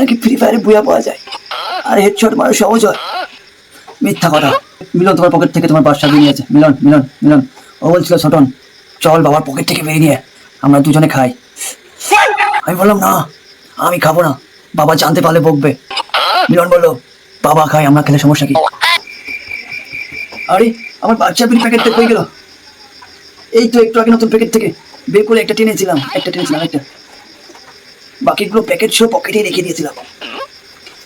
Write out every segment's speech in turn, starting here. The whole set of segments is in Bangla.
নাকি ফ্রি ফায়ারে বুয়া পাওয়া যায়? আর সহজ মিথ্যা কথা। মিলন তোমার পকেট থেকে তোমার দিয়ে নিয়েছে। মিলন মিলন মিলন। ও বলছিল ছোটন চল বাবার পকেট থেকে বেরিয়ে নিয়ে আমরা দুজনে খাই। আমি বললাম, না, আমি খাব না। বাবা জানতে পারলে বকবে। মিলন বলল, বাবা খাই, আমরা খেলে সমস্যা কি? আরে, আমার বাচ্চা বিড়ি প্যাকেটটা কই গেল? এই তো একটু আগে নতুন প্যাকেট থেকে। বের করে একটা টেনেছিলাম একটা টেনেছিলাম, একটা। বাকিগুলো প্যাকেট সহ পকেটে রেখে দিয়েছিলাম।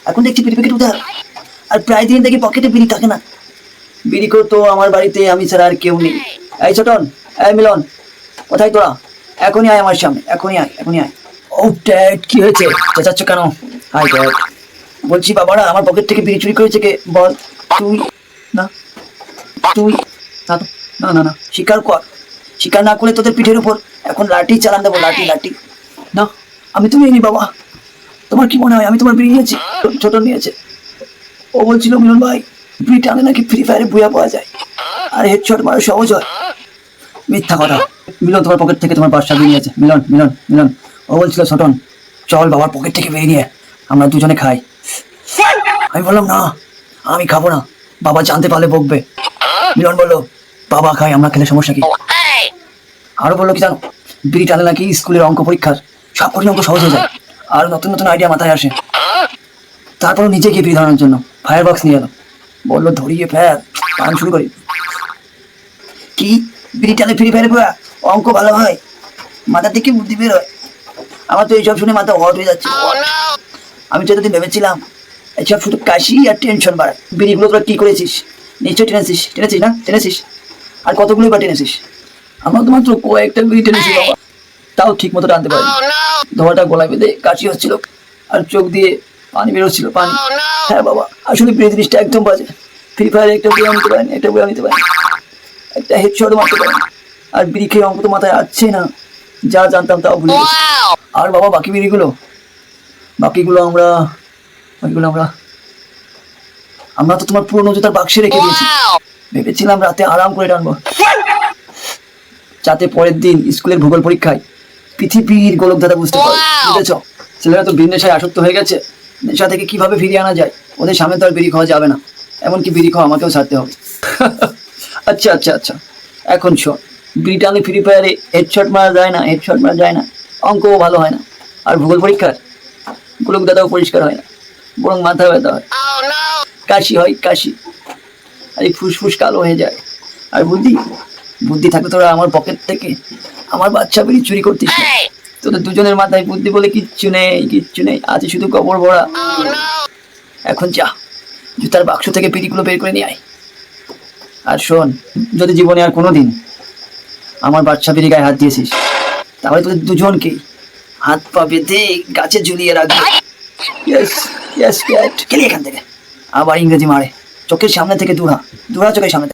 এখন দেখছি বিড়ি প্যাকেট উধার আর প্রায় দিন দেখি পকেটে বিড়ি থাকে না। বিড়ি তো আমার বাড়িতে, আমি ছাড়া আর কেউ নেই। এই ছোটন, এই মিলন, কোথায় তোরা? এখনই আয় আমার সামনে, এখনই আয় এখনই আয়। ও ড্যাড, কি হয়েছে? চেঁচাচ্ছ কেন? Hi dad. বলছি, বাবারা, আমার পকেট থেকে বিড়ি চুরি করেছে কে? বল। তুই? না। তুই? না তো। না না না। স্বীকার কর। স্বীকার না করে তোদের পিঠের উপর। এখন লাঠি চালান দেবো, লাঠি লাঠি। না। আমি তুমি নি বাবা। তোমার কি মনে হয় আমি তোমার বিড়ি নিয়েছি? ছোট নিয়েছে। ও বলছিল মিলন ভাই বিড়ি টানে নাকি ফ্রি ফায়ারে বুয়া পাওয়া যায়। আর হেডশট মারা সহজ হয়। মিথ্যা কথা। মিলন তোমার পকেট থেকে তোমার বাদশা দিয়ে নিয়েছে। মিলন মিলন মিলন। ও বলছিল ছোটন চল বাবার পকেট থেকে বেরিয়ে নিয়ে আমরা দুজনে খাই। আমি বললাম না আমি খাব না। বাবা জানতে পারলে বকবে। মিলন বলল বাবা খাই আমরা খেলে সমস্যা কি? আরও বলল কি জানো বিড়ি টানে নাকি স্কুলের অঙ্ক পরীক্ষার। সব কঠিন অঙ্ক সহজ হয়ে যায়। আর নতুন নতুন আইডিয়া মাথায় আসে। তারপর নিজে গিয়ে বিড়ি ধরানোর জন্য ফায়ার বক্স নিয়ে এলো। বলল ধরিয়ে ফের পান শুরু করি। কি? বিড়ি টানে ফ্রি ফায়ারে পুরা অঙ্ক ভালো হয়? মাথা থেকে বুদ্ধি বের হয়? আমার তো এইসব শুনে মাথা হট হয়ে যাচ্ছে। আমি তো এতদিন ভেবেছিলাম এসব শুধু কাশি আর টেনশন বাড়ায়। বিড়িগুলো তোরা কি করেছিস? নিশ্চয়ই টেনেছিস। টেনেছিস না? টেনেছিস? আর কতগুলোই বা টেনেছিস? আমরা তো মাত্র কয়েকটা বিড়ি টেনেছি বাবা। তাও ঠিক মতো টানতে পারি ধোয়াটা গলায় বেঁধে কাশি হচ্ছিল আর চোখ দিয়ে পানি বেরোচ্ছিল পানি। হ্যাঁ বাবা আসলে বিড়ি জিনিসটা একদম বাজে। ফ্রি ফায়ারে একটা বইয়া নিতে পারেনি একটা বইয়া নিতে পারেনি একটা হেডশট মারতে পারেনি। আর বিড়ি খেয়ে অঙ্ক তো মাথায় আসছে না যা জানতাম তাও ভুলে গেছি। আর বাবা বাকি বিড়িগুলো? বাকিগুলো আমরা বাকিগুলো আমরা আমরা তো তোমার পুরনো জুতার বাক্সে রেখে দিয়েছি। ভেবেছিলাম রাতে আরাম করে টানবো। যাতে পরের দিন স্কুলের ভূগোল পরীক্ষায় পৃথিবীর গোলক দাদা বুঝতে পারে। বুঝেছ? ছেলেরা তো বিড়ি নেশায় আসক্ত হয়ে গেছে। নেশা থেকে কীভাবে ফিরিয়ে আনা যায়? ওদের সামনে তো আর বিড়ি খাওয়া যাবে না। এমনকি বিড়ি খাওয়া আমাকেও ছাড়তে হবে। আচ্ছা আচ্ছা আচ্ছা। এখন শোন। বিড়ি ফ্রি ফায়ারে হেডশট মারা যায় না হেডশট মারা যায় না। অঙ্কও ভালো হয় না। আর ভূগোল পরীক্ষার? গোলক দাদাও পরিষ্কার হয় না। বরং মাথা ব্যথা হয়। কাশি হয় কাশি। আর এই ফুসফুস কালো হয়ে যায়। আর বুদ্ধি? বুদ্ধি থাকে তোরা আমার পকেট থেকে আমার বাচ্চা বেরিয়ে চুরি করতিস তোদের দুজনের মাথায় বুদ্ধি বলে কিচ্ছু নেই কিচ্ছু নেই। আছে শুধু কবর ভরা। এখন যা জুতার বাক্স থেকে পিড়িগুলো বের করে নিয়ে আয়। আর শোন যদি জীবনে আর কোনো দিন আমার বাচ্চা বেরিয়ে গায়ে হাত দিয়েছিস তাহলে তোদের দুজনকেই হাত পা বেঁধে গাছে ঝুলিয়ে রাখবে। ইয়েস ইয়েস ক্যাট গেলি এখান থেকে। আবার ইংরেজি মারে। চোখের সামনে থেকে দূরা দূরা চোখের সামনে।